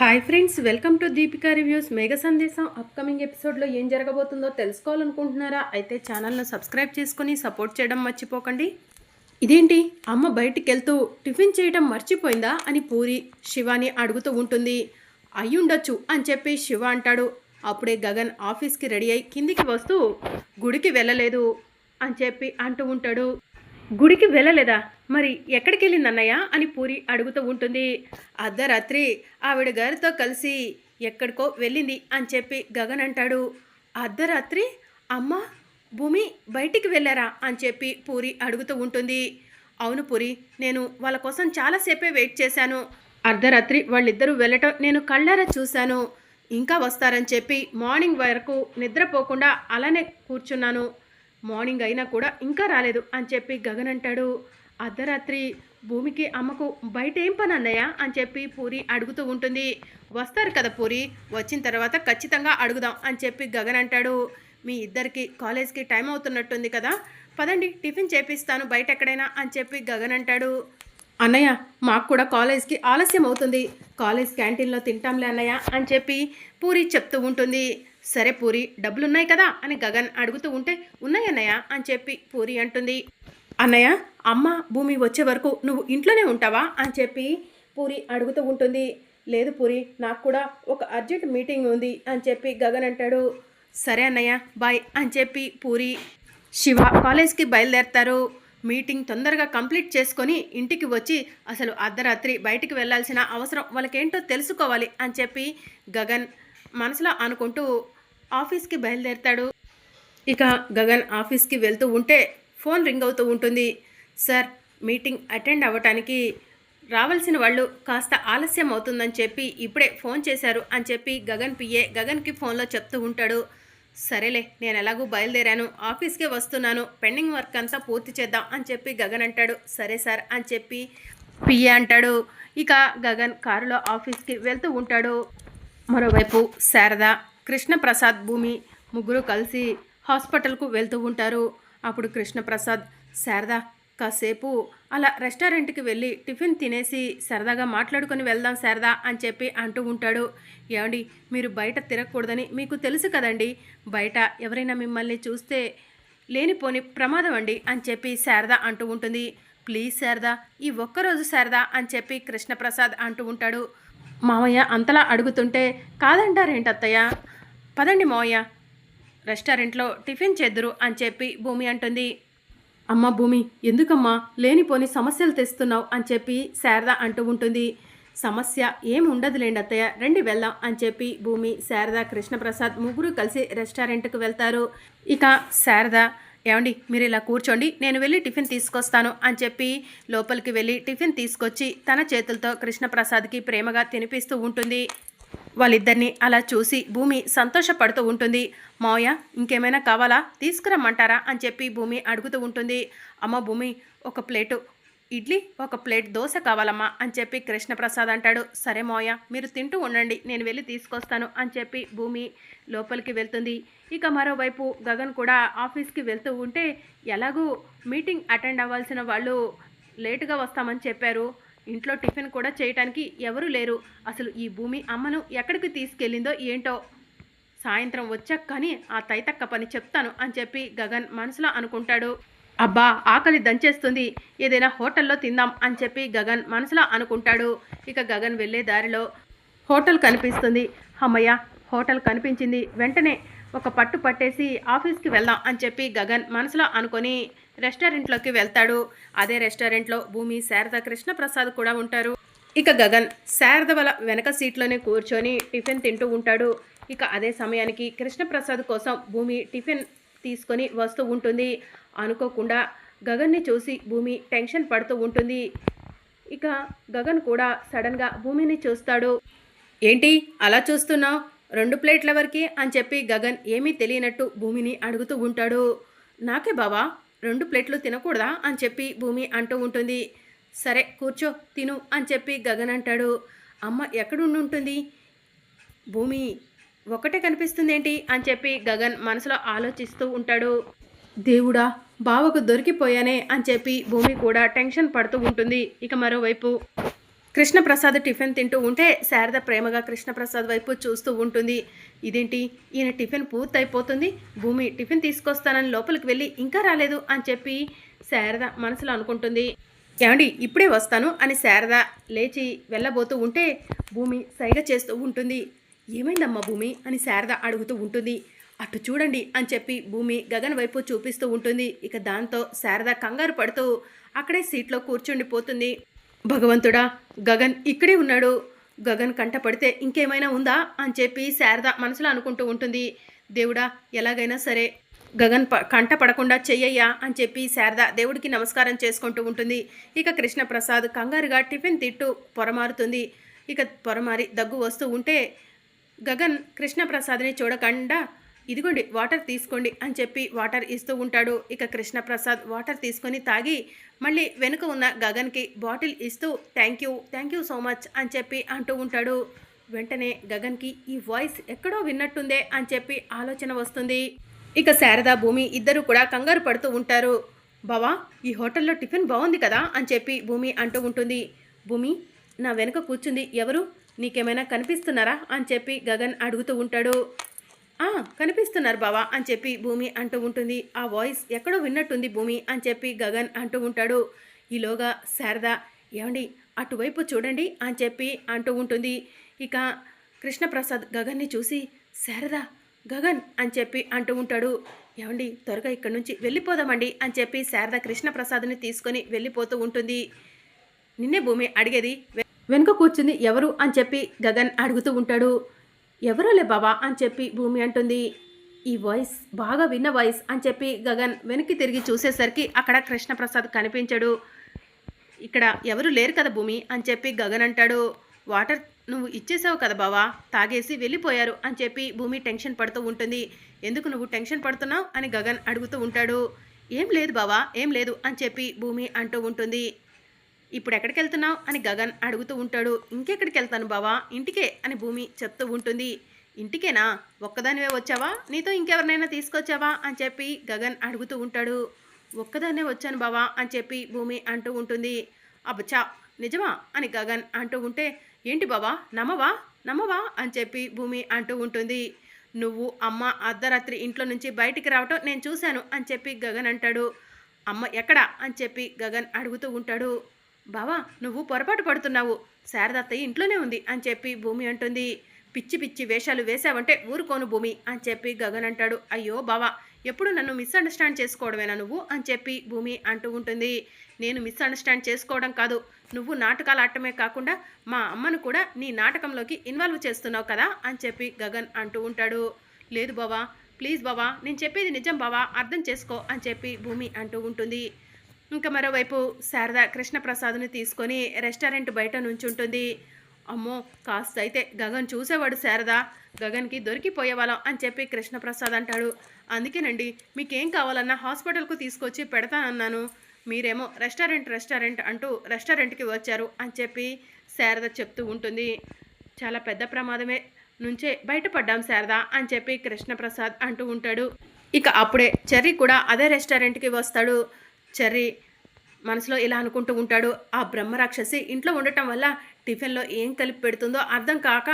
Hi friends welcome to Deepika reviews Megha Sandesam upcoming ఎపిసోడ్లో ఏం జరగబోతుందో తెలుసుకోవాలనుకుంటున్నారా? అయితే ఛానల్ను సబ్స్క్రైబ్ చేసుకుని సపోర్ట్ చేయడం మర్చిపోకండి. ఇదేంటి? అమ్మ బయటికి వెళ్తూ టిఫిన్ చేయడం మర్చిపోయిందా? అని పూరి శివాని అడుగుతూ ఉంటుంది. అయ్యుండొచ్చు అని చెప్పి శివ అంటాడు. అప్పుడే గగన్ ఆఫీస్కి రెడీ అయి కిందికి వస్తూ గుడికి వెళ్ళలేదు అని చెప్పి అంటూ ఉంటాడు. గుడికి వెళ్ళలేదా? మరి ఎక్కడికి వెళ్ళింది అన్నయ్య అని పూరి అడుగుతూ ఉంటుంది. అర్ధరాత్రి ఆవిడ గారితో కలిసి ఎక్కడికో వెళ్ళింది అని చెప్పి గగన్ అంటాడు. అర్ధరాత్రి? అమ్మ భూమి బయటికి వెళ్ళారా అని చెప్పి పూరి అడుగుతూ ఉంటుంది. అవును పూరి నేను వాళ్ళ కోసం చాలాసేపే వెయిట్ చేశాను. అర్ధరాత్రి వాళ్ళిద్దరూ వెళ్ళటం నేను కళ్ళారా చూశాను. ఇంకా వస్తారని చెప్పి మార్నింగ్ వరకు నిద్రపోకుండా అలానే కూర్చున్నాను. మార్నింగ్ అయినా కూడా ఇంకా రాలేదు అని చెప్పి గగన్ అంటాడు. అర్ధరాత్రి భూమికి అమ్మకు బయట ఏం పని అన్నయ్య అని చెప్పి పూరి అడుగుతూ ఉంటుంది. వస్తారు కదా పూరి వచ్చిన తర్వాత ఖచ్చితంగా అడుగుదాం అని చెప్పి గగన్ అంటాడు. మీ ఇద్దరికి కాలేజ్కి టైం అవుతున్నట్టుంది కదా పదండి టిఫిన్ చేపిస్తాను బయట ఎక్కడైనా అని చెప్పి గగన్ అంటాడు. అన్నయ్య మాకు కూడా కాలేజ్కి ఆలస్యం అవుతుంది. కాలేజ్ క్యాంటీన్లో తింటాంలే అన్నయ్య అని చెప్పి పూరి చెప్తూ ఉంటుంది. సరే పూరి డబ్బులున్నాయి కదా అని గగన్ అడుగుతూ ఉంటే ఉన్నాయి అన్నయ్య అని చెప్పి పూరి అంటుంది. అన్నయ్య అమ్మ భూమి వచ్చే వరకు నువ్వు ఇంట్లోనే ఉంటావా? అని చెప్పి పూరి అడుగుతూ ఉంటుంది. లేదు పూరి నాకు కూడా ఒక అర్జెంట్ మీటింగ్ ఉంది అని చెప్పి గగన్ అంటాడు. సరే అన్నయ్య బాయ్ అని చెప్పి పూరి శివ కాలేజ్కి బయలుదేరతారు. మీటింగ్ తొందరగా కంప్లీట్ చేసుకొని ఇంటికి వచ్చి అసలు అర్ధరాత్రి బయటికి వెళ్ళాల్సిన అవసరం వాళ్ళకేంటో తెలుసుకోవాలి అని చెప్పి గగన్ మనసులో అనుకుంటూ ఆఫీస్కి బయలుదేరతాడు. ఇక గగన్ ఆఫీస్కి వెళ్తూ ఉంటే ఫోన్ రింగ్ అవుతూ ఉంటుంది. సార్ మీటింగ్ అటెండ్ అవ్వటానికి రావాల్సిన వాళ్ళు కాస్త ఆలస్యం అవుతుందని చెప్పి ఇప్పుడే ఫోన్ చేశారు అని చెప్పి గగన్ పిఏ గగన్కి ఫోన్లో చెప్తూ ఉంటాడు. సరేలే నేను ఎలాగూ బయలుదేరాను. ఆఫీస్కే వస్తున్నాను. పెండింగ్ వర్క్ అంతా పూర్తి చేద్దాం అని చెప్పి గగన్ అంటాడు. సరే సార్ అని చెప్పి పిఏ అంటాడు. ఇక గగన్ కారులో ఆఫీస్కి వెళ్తూ ఉంటాడు. మరోవైపు శారద కృష్ణప్రసాద్ భూమి ముగ్గురు కలిసి హాస్పిటల్కు వెళ్తూ ఉంటారు. అప్పుడు కృష్ణప్రసాద్ శారదా కాసేపు అలా రెస్టారెంట్కి వెళ్ళి టిఫిన్ తినేసి సరదాగా మాట్లాడుకొని వెళ్దాం శారదా అని చెప్పి అంటూ ఉంటాడు. ఏమండి మీరు బయట తిరగకూడదని మీకు తెలుసు కదండి బయట ఎవరైనా మిమ్మల్ని చూస్తే లేనిపోని ప్రమాదం అండి అని చెప్పి శారద అంటూ ఉంటుంది. ప్లీజ్ శారదా ఈ ఒక్కరోజు శారదా అని చెప్పి కృష్ణప్రసాద్ అంటూ ఉంటాడు. మావయ్య అంతలా అడుగుతుంటే కాదంటారేంటత్తయ్య? పదండి మావయ్య రెస్టారెంట్లో టిఫిన్ చేద్దురు అని చెప్పి భూమి అంటుంది. అమ్మ భూమి ఎందుకమ్మా? లేనిపోని సమస్యలు తెస్తున్నావు అని చెప్పి శారద అంటూ ఉంటుంది. సమస్య ఏం ఉండదులేండి అత్తయ్య రండి వెళ్దాం అని చెప్పి భూమి శారద కృష్ణప్రసాద్ ముగ్గురు కలిసి రెస్టారెంట్కి వెళ్తారు. ఇక శారద ఏమండి మీరు ఇలా కూర్చోండి నేను వెళ్ళి టిఫిన్ తీసుకొస్తాను అని చెప్పి లోపలికి వెళ్ళి టిఫిన్ తీసుకొచ్చి తన చేతులతో కృష్ణప్రసాద్కి ప్రేమగా తినిపిస్తూ ఉంటుంది. వాళ్ళిద్దరిని అలా చూసి భూమి సంతోషపడుతూ ఉంటుంది. మావయ్య ఇంకేమైనా కావాలా? తీసుకురమ్మంటారా? అని చెప్పి భూమి అడుగుతూ ఉంటుంది. అమ్మ భూమి ఒక ప్లేటు ఇడ్లీ ఒక ప్లేట్ దోశ కావాలమ్మా అని చెప్పి కృష్ణప్రసాద్ అంటాడు. సరే మోయ మీరు తింటూ ఉండండి నేను వెళ్ళి తీసుకొస్తాను అని చెప్పి భూమి లోపలికి వెళ్తుంది. ఇక మరోవైపు గగన్ కూడా ఆఫీస్కి వెళ్తూ ఉంటే ఎలాగూ మీటింగ్ అటెండ్ అవ్వాల్సిన వాళ్ళు లేటుగా వస్తామని చెప్పారు. ఇంట్లో టిఫిన్ కూడా చేయటానికి ఎవరు లేరు. అసలు ఈ భూమి అమ్మను ఎక్కడికి తీసుకెళ్ళిందో ఏంటో? సాయంత్రం వచ్చాక కానీ ఆ తైతక్క పని చెప్తాను అని చెప్పి గగన్ మనసులో అనుకుంటాడు. అబ్బా ఆకలి దంచేస్తుంది. ఏదైనా హోటల్లో తిందాం అని చెప్పి గగన్ మనసులో అనుకుంటాడు. ఇక గగన్ వెళ్ళే దారిలో హోటల్ కనిపిస్తుంది. అమ్మయ్య హోటల్ కనిపించింది. వెంటనే ఒక పట్టు పట్టేసి ఆఫీస్కి వెళ్దాం అని చెప్పి గగన్ మనసులో అనుకొని రెస్టారెంట్లోకి వెళ్తాడు. అదే రెస్టారెంట్లో భూమి శారద కృష్ణప్రసాద్ కూడా ఉంటారు. ఇక గగన్ శారద వల వెనక సీట్లోనే కూర్చొని టిఫిన్ తింటూ ఉంటాడు. ఇక అదే సమయానికి కృష్ణప్రసాద్ కోసం భూమి టిఫిన్ తీసుకొని వస్తూ ఉంటుంది. అనుకోకుండా గగన్ని చూసి భూమి టెన్షన్ పడుతూ ఉంటుంది. ఇక గగన్ కూడా సడన్గా భూమిని చూస్తాడు. ఏంటి? అలా చూస్తున్నావు? రెండు ప్లేట్ల వరకే? అని చెప్పి గగన్ ఏమీ తెలియనట్టు భూమిని అడుగుతూ ఉంటాడు. నాకే బావా? రెండు ప్లేట్లు తినకూడదా అని చెప్పి భూమి అంటూ ఉంటుంది. సరే కూర్చో తిను అని చెప్పి గగన్ అంటాడు. అమ్మ ఎక్కడుండి ఉంటుంది భూమి ఒకటే కనిపిస్తుంది ఏంటి అని చెప్పి గగన్ మనసులో ఆలోచిస్తూ ఉంటాడు. దేవుడా బావకు దొరికిపోయానే అని చెప్పి భూమి కూడా టెన్షన్ పడుతూ ఉంటుంది. ఇక మరోవైపు కృష్ణప్రసాద్ టిఫిన్ తింటూ ఉంటే శారద ప్రేమగా కృష్ణప్రసాద్ వైపు చూస్తూ ఉంటుంది. ఇదేంటి? ఈయన టిఫిన్ పూర్తయిపోతుంది. భూమి టిఫిన్ తీసుకొస్తానని లోపలికి వెళ్ళి ఇంకా రాలేదు అని చెప్పి శారద మనసులో అనుకుంటుంది. ఏమండి ఇప్పుడే వస్తాను అని శారద లేచి వెళ్ళబోతూ ఉంటే భూమి సైగ చేస్తూ ఉంటుంది. ఏమైందమ్మా భూమి అని శారద అడుగుతూ ఉంటుంది. అటు చూడండి అని చెప్పి భూమి గగన్ వైపు చూపిస్తూ ఉంటుంది. ఇక దాంతో శారద కంగారు పడుతూ అక్కడే సీట్లో కూర్చుండిపోతుంది. భగవంతుడా గగన్ ఇక్కడే ఉన్నాడు. గగన్ కంట పడితే ఇంకేమైనా ఉందా? అని చెప్పి శారద మనసులో అనుకుంటూ ఉంటుంది. దేవుడా ఎలాగైనా సరే గగన్ ప కంట పడకుండా చెయ్యయ్యా అని చెప్పి శారద దేవుడికి నమస్కారం చేసుకుంటూ ఉంటుంది. ఇక కృష్ణప్రసాద్ కంగారుగా టిఫిన్ తిట్టు పొరమారుతుంది. ఇక పొరమారి దగ్గు వస్తూ ఉంటే గగన్ కృష్ణప్రసాద్ని చూడకుండా ఇదిగోండి వాటర్ తీసుకోండి అని చెప్పి వాటర్ ఇస్తూ ఉంటాడు. ఇక కృష్ణప్రసాద్ వాటర్ తీసుకొని తాగి మళ్ళీ వెనుక ఉన్న గగన్కి బాటిల్ ఇస్తూ thank you thank you so much అని చెప్పి అంటూ ఉంటాడు. వెంటనే గగన్కి ఈ వాయిస్ ఎక్కడో విన్నట్టుందే అని చెప్పి ఆలోచన వస్తుంది. ఇక శారదా భూమి ఇద్దరు కూడా కంగారు పడుతూ ఉంటారు. బావా ఈ హోటల్లో టిఫిన్ బాగుంది కదా అని చెప్పి భూమి అంటూ ఉంటుంది. భూమి నా వెనుక కూర్చుంది ఎవరు? నీకేమైనా కనిపిస్తున్నారా? అని చెప్పి గగన్ అడుగుతూ ఉంటాడు. కనిపిస్తున్నారు బావా అని చెప్పి భూమి అంటూ ఉంటుంది. ఆ వాయిస్ ఎక్కడో విన్నట్టుంది భూమి అని చెప్పి గగన్ అంటూ ఉంటాడు. ఈలోగా శారద ఏమండి అటువైపు చూడండి అని చెప్పి అంటూ ఉంటుంది. ఇక కృష్ణప్రసాద్ గగన్ని చూసి శారద గగన్ అని చెప్పి అంటూ ఉంటాడు. ఏమండి త్వరగా ఇక్కడి నుంచి వెళ్ళిపోదామండి అని చెప్పి శారద కృష్ణప్రసాద్ని తీసుకొని వెళ్ళిపోతూ ఉంటుంది. నిన్నే భూమి అడిగేది వె- వెనుక కూర్చుంది ఎవరు అని చెప్పి గగన్ అడుగుతూ ఉంటాడు. ఎవరోలే బాబా అని చెప్పి భూమి అంటుంది. ఈ వాయిస్ బాగా విన్న వాయిస్ అని చెప్పి గగన్ వెనక్కి తిరిగి చూసేసరికి అక్కడ కృష్ణప్రసాద్ కనిపించడు. ఇక్కడ ఎవరు లేరు కదా భూమి అని చెప్పి గగన్ అంటాడు. వాటర్ నువ్వు ఇచ్చేసావు కదా బావా తాగేసి వెళ్ళిపోయారు అని చెప్పి భూమి టెన్షన్ పడుతూ ఉంటుంది. ఎందుకు నువ్వు టెన్షన్ పడుతున్నావు అని గగన్ అడుగుతూ ఉంటాడు. ఏం లేదు బావా ఏం లేదు అని చెప్పి భూమి అంటూ ఉంటుంది. ఇప్పుడు ఎక్కడికి వెళ్తున్నావు అని గగన్ అడుగుతూ ఉంటాడు. ఇంకెక్కడికి వెళ్తాను బావా? ఇంటికే అని భూమి చెప్తూ ఉంటుంది. ఇంటికేనా? ఒక్కదానివే వచ్చావా? నీతో ఇంకెవరినైనా తీసుకొచ్చావా? అని చెప్పి గగన్ అడుగుతూ ఉంటాడు. ఒక్కదాన్నే వచ్చాను బావా? అని చెప్పి భూమి అంటూ ఉంటుంది. అబ్బచ్చా! నిజమా? అని గగన్ అంటూ ఉంటే ఏంటి బావా? నమ్మవా? నమ్మవా? అని చెప్పి భూమి అంటూ ఉంటుంది. నువ్వు అమ్మ అర్ధరాత్రి ఇంట్లో నుంచి బయటికి రావటం నేను చూశాను అని చెప్పి గగన్ అంటాడు. అమ్మ ఎక్కడా? అని చెప్పి గగన్ అడుగుతూ ఉంటాడు. బావా నువ్వు పొరపాటు పడుతున్నావు. శారదత్తయ్య ఇంట్లోనే ఉంది అని చెప్పి భూమి అంటుంది. పిచ్చి పిచ్చి వేషాలు వేశావంటే ఊరుకోను భూమి అని చెప్పి గగన్ అంటాడు. అయ్యో బావా ఎప్పుడు నన్ను మిస్అండర్స్టాండ్ చేసుకోవడమేనా నువ్వు అని చెప్పి భూమి అంటూ ఉంటుంది. నేను మిస్అండర్స్టాండ్ చేసుకోవడం కాదు. నువ్వు నాటకాలు ఆడటమే కాకుండా మా అమ్మను కూడా నీ నాటకంలోకి ఇన్వాల్వ్ చేస్తున్నావు కదా అని చెప్పి గగన్ అంటూ ఉంటాడు. లేదు బావా ప్లీజ్ బావా నేను చెప్పేది నిజం బావా అర్థం చేసుకో అని చెప్పి భూమి అంటూ ఉంటుంది. ఇంకా మరోవైపు శారద కృష్ణప్రసాద్ని తీసుకొని రెస్టారెంట్ బయట నుంచుంటుంది. అమ్మో కాస్త అయితే గగన్ చూసేవాడు శారద. గగన్కి దొరికిపోయేవాళ్ళం అని చెప్పి కృష్ణప్రసాద్ అంటాడు. అందుకేనండి మీకేం కావాలన్నా హాస్పిటల్కు తీసుకొచ్చి పెడతానన్నాను. మీరేమో రెస్టారెంట్ రెస్టారెంట్ అంటూ రెస్టారెంట్కి వచ్చారు అని చెప్పి శారద చెప్తూ ఉంటుంది. చాలా పెద్ద ప్రమాదమే. నుంచే బయటపడ్డాం శారద అని చెప్పి కృష్ణప్రసాద్ అంటూ ఉంటాడు. ఇక అప్పుడే చెర్రీ కూడా అదే రెస్టారెంట్కి వస్తాడు. చెర్రీ మనసులో ఇలా అనుకుంటూ ఉంటాడు. ఆ బ్రహ్మరాక్షసి ఇంట్లో ఉండటం వల్ల టిఫిన్లో ఏం కలిపి పెడుతుందో అర్థం కాక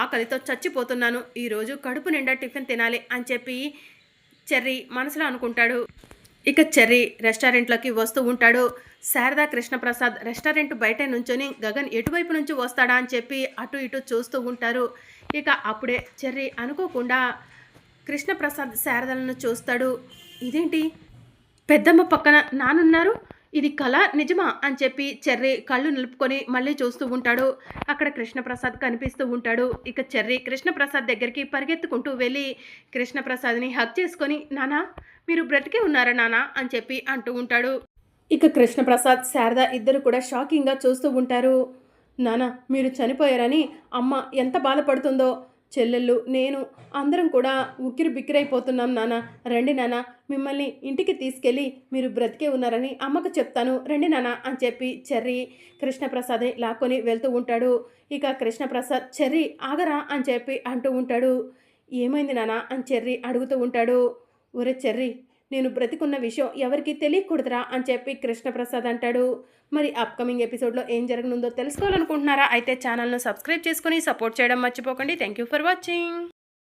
ఆకలితో చచ్చిపోతున్నాను. ఈరోజు కడుపు నిండా టిఫిన్ తినాలి అని చెప్పి చెర్రీ మనసులో అనుకుంటాడు. ఇక చెర్రీ రెస్టారెంట్లోకి వస్తూ ఉంటాడు. శారదా కృష్ణప్రసాద్ రెస్టారెంట్ బయట నుంచొని గగన్ ఎటువైపు నుంచి వస్తాడా అని చెప్పి అటు ఇటు చూస్తూ ఉంటారు. ఇక అప్పుడే చెర్రీ అనుకోకుండా కృష్ణప్రసాద్ శారదలను చూస్తాడు. ఇదేంటి? పెద్దమ్మ పక్కన నానున్నారు? ఇది కళ నిజమా అని చెప్పి చెర్రీ కళ్ళు నిలుపుకొని మళ్ళీ చూస్తూ ఉంటాడు. అక్కడ కృష్ణప్రసాద్ కనిపిస్తూ ఉంటాడు. ఇక చెర్రీ కృష్ణప్రసాద్ దగ్గరికి పరిగెత్తుకుంటూ వెళ్ళి కృష్ణప్రసాద్ని హక్ చేసుకొని నానా మీరు బ్రతికే ఉన్నారా నానా? అని చెప్పి అంటూ ఉంటాడు. ఇక కృష్ణప్రసాద్ శారద ఇద్దరు కూడా షాకింగ్గా చూస్తూ ఉంటారు. నానా మీరు చనిపోయారని అమ్మ ఎంత బాధపడుతుందో చెల్లెళ్ళు నేను అందరం కూడా ఉక్కిరి బిక్కిరైపోతున్నాం నాన్న రండి నాన్న మిమ్మల్ని ఇంటికి తీసుకెళ్ళి మీరు బ్రతికే ఉన్నారని అమ్మకు చెప్తాను. రండి నాన్న అని చెప్పి చెర్రీ కృష్ణప్రసాద్ని లాక్కొని వెళ్తూ ఉంటాడు. ఇక కృష్ణప్రసాద్ చెర్రి ఆగరా అని చెప్పి అంటూ ఉంటాడు. ఏమైంది నాన్న అని చెర్రి అడుగుతూ ఉంటాడు. ఒరే చెర్రీ నేను బ్రతికున్న విషయం ఎవరికి తెలియకూడదురా అని చెప్పి కృష్ణప్రసాద్ అంటాడు. మరి అప్కమింగ్ ఎపిసోడ్లో ఏం జరగనుందో తెలుసుకోవాలనుకుంటున్నారా? అయితే ఛానల్ను సబ్స్క్రైబ్ చేసుకొని సపోర్ట్ చేయడం మర్చిపోకండి. Thank you for watching